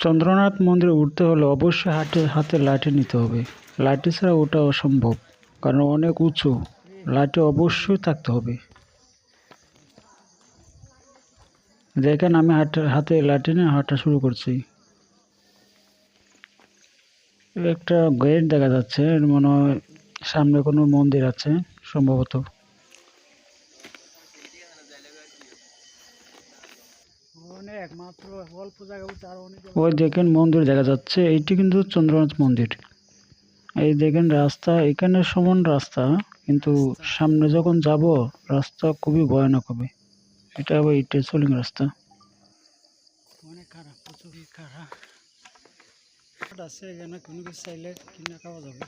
চন্দ্রনাথ মন্দিরে উঠতে হলে অবশ্যই হাতে হাতে লাঠি নিতে হবে। লাঠি ছাড়া ওঠা অসম্ভব, কারণ অনেক উঁচু। লাঠি অবশ্যই থাকতে হবে। দেখেন আমি হাতে হাতে লাঠি নিয়ে হাঁটা শুরু করছি। একটা গেট দেখা যাচ্ছে, মনে হয় সামনে কোনো মন্দির আছে, সম্ভবত। ওই দেখেন মন্দির দেখা যাচ্ছে এইটি কিন্তু চন্দ্রনাথ মন্দির। এই দেখেন রাস্তা এখানে সমান রাস্তা কিন্তু সামনে যখন যাব রাস্তা খুবই ভয়ানক হবে। এটা আবার ইটের সোলিং রাস্তা। অনেক খারাপ প্রচুর খারাপ। আছে এখানে কোনো কিছু চাইলে কিনে খাওয়া যাবে।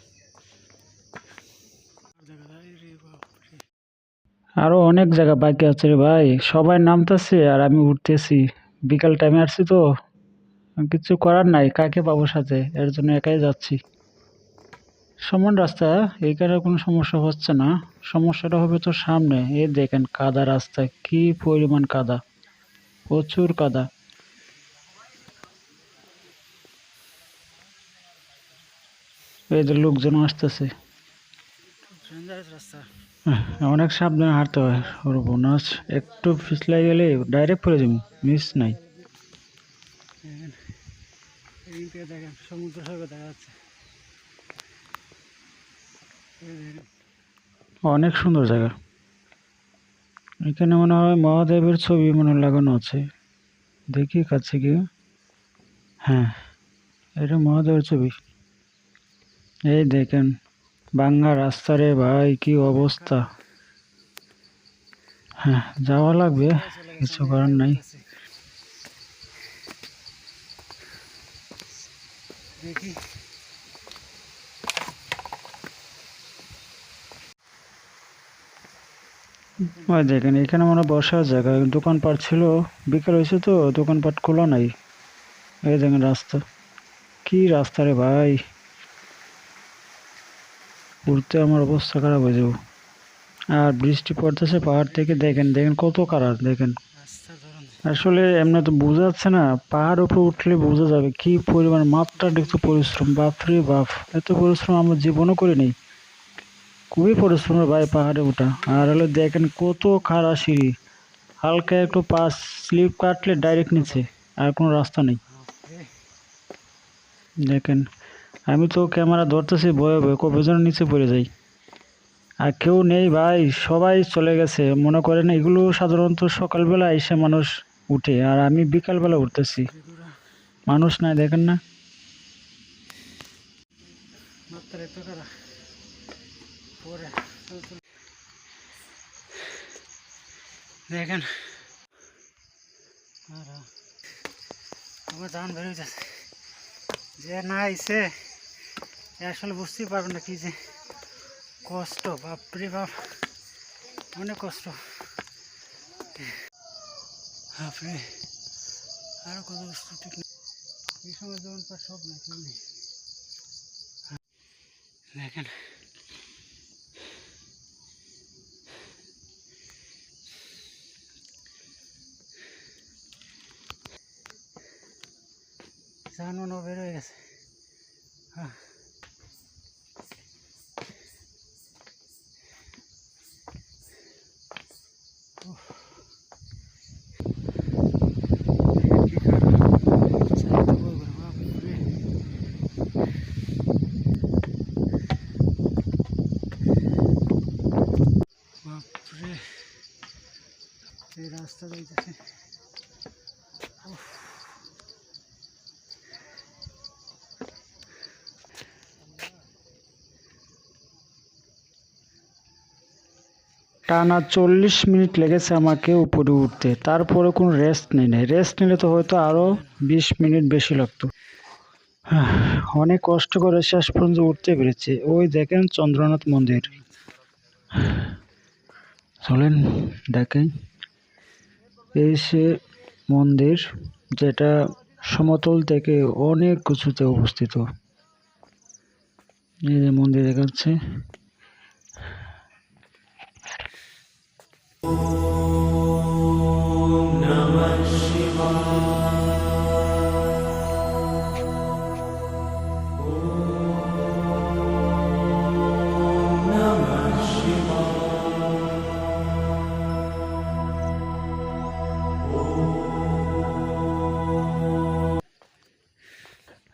আরও অনেক জায়গা বাকি আছে রে ভাই। সবাই নামতেছে আর আমি উঠতেছি। বিকাল টাইমে আসছি তো। কিছু করার নাই কাকে পাবো সাথে? এর জন্য একাই যাচ্ছি। সমান রাস্তা এইখানে কোনো সমস্যা হচ্ছে না। সমস্যাটা হবে তো সামনে। এই দেখেন কাদা রাস্তা কি পরিমাণ কাদা। প্রচুর কাদা। এই যে লোকজন আসতেছে। অনেক সাবধানে হাঁটতে হয় সর্বনাশ। একটু পিছলাই গেলে ডাইরেক্ট পড়ে যাব মিস নাই। দেখেন সমুদ্র সৈকত দেখা যাচ্ছে। অনেক সুন্দর জায়গা। এখানে মনে হয় মহাদেবের ছবি মনে লাগানো আছে। দেখি কাছে গিয়ে। হ্যাঁ এটা মহাদেবের ছবি। এই দেখেন বাংলা রাস্তা রে ভাই কি অবস্থা। হ্যাঁ যাওয়া লাগবে কিছু করার নাই দেখি ওই দেখেন, এখানে মনে বসার জায়গা, দোকানপাট ছিল, বিকেল হয়েছে তো, দোকানপাট খোলা নাই। এই দেখেন রাস্তা। কি রাস্তা রে ভাই? উঠতে আমার অবস্থা খারাপ হয়ে যাব। আর বৃষ্টি পড়তেছে পাহাড় থেকে, দেখেন দেখেন কত কারার দেখেন। আসলে এমনি তো বোঝা যাচ্ছে না, পাহাড় উপরে উঠলে বোঝা যাবে কি পরিমাণ মাত্রা দেখতে পরিশ্রম। বাপরে বাপ, এত পরিশ্রম আমার জীবনও করিনি। খুবই পরিশ্রম রে ভাই পাহাড়ে ওঠা। আর হলো দেখেন কত খাড়া সিঁড়ি। হালকা একটু পাস স্লিপ কাটলে ডাইরেক্ট নিচে, আর কোনো রাস্তা নেই। দেখেন, আমি তো ক্যামেরা ধরতেছি বয়ে ভয়ে, কবে যেন নিচে পড়ে যাই। আর কেউ নেই ভাই, সবাই চলে গেছে। মনে করেন এগুলো সাধারণত সকালবেলা এসে মানুষ উঠে, আর আমি বিকালবেলা উঠতেছি। মানুষ নাই, দেখেন না। দেখেন। আমার দান বেরোয় যাচ্ছে যে না আইসে আসলে বুঝতেই পারবে না কি যে কষ্ট, বাপরে বাপ। অনেক কষ্ট। বাপরে, আরও কত কষ্ট, ঠিক নেই এই সময় যেমন সব নেই। দেখেন। জানুনও বের হয়ে গেছে হ্যাঁ বাপরে এই রাস্তা যাইতেছে টানা চল্লিশ মিনিট লেগেছে আমাকে উপরে উঠতে। তারপরে কোনো রেস্ট নেই নাই। রেস্ট নিলে তো হয়তো আরও বিশ মিনিট বেশি লাগতো। অনেক কষ্ট করে শেষ পর্যন্ত উঠতে পেরেছি। ওই দেখেন চন্দ্রনাথ মন্দির। চলেন দেখেন। এই সে মন্দির যেটা সমতল থেকে অনেক উঁচুতে অবস্থিত। এই যে মন্দির দেখাচ্ছে।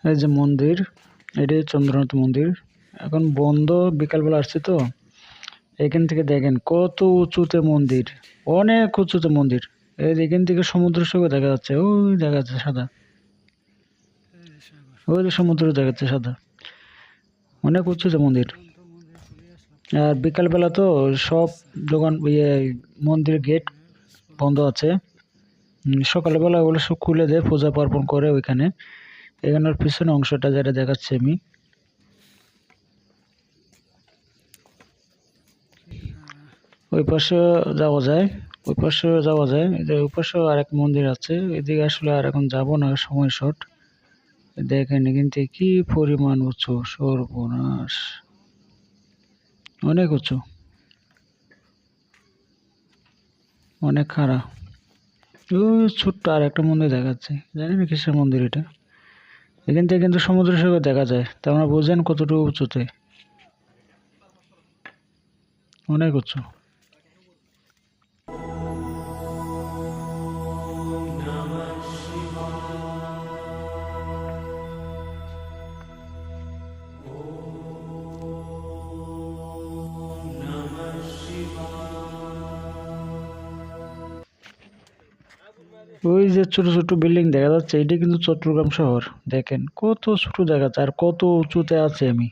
এই যে মন্দির এটি চন্দ্রনাথ মন্দির। এখন বন্ধ বিকালবেলা আসছে তো। এখান থেকে দেখেন কত উঁচুতে মন্দির, অনেক উঁচুতে মন্দির। এই এখান থেকে সমুদ্র সৈকত দেখা যাচ্ছে, ওই দেখা যাচ্ছে সাদা। ওই সমুদ্র দেখা যাচ্ছে সাদা। অনেক উঁচুতে মন্দির। আর বিকালবেলা তো সব দোকান ইয়ে মন্দিরের গেট বন্ধ আছে। সকালবেলা ওগুলো সব খুলে দেয়, পূজা পার্বণ করে ওইখানে। এখানের পিছনে অংশটা যেটা দেখাচ্ছি আমি। ওই পাশে যাওয়া যায়, ওই পাশে যাওয়া যায়, এই যে ওই পাশেও আরেক মন্দির আছে, এদিকে আসলে আর এখন যাব না, সময় শর্ট। দেখেন কিন্তু কি পরিমাণ উঁচু, সর্বনাশ। অনেক উঁচু। অনেক খারাপ ওই ছোট্ট আর একটা মন্দির দেখাচ্ছে। জানি না কিসের মন্দির এটা। এখান থেকে কিন্তু সমুদ্র সৈকত দেখা যায়, তা আমরা বোঝেন কতটুকু উঁচুতে। অনেক উঁচু। ওই যে ছোট ছোট বিল্ডিং দেখা যাচ্ছে, এটি কিন্তু চট্টগ্রাম শহর। দেখেন কত ছোট দেখা যাচ্ছে আর কত উঁচুতে আছে আমি।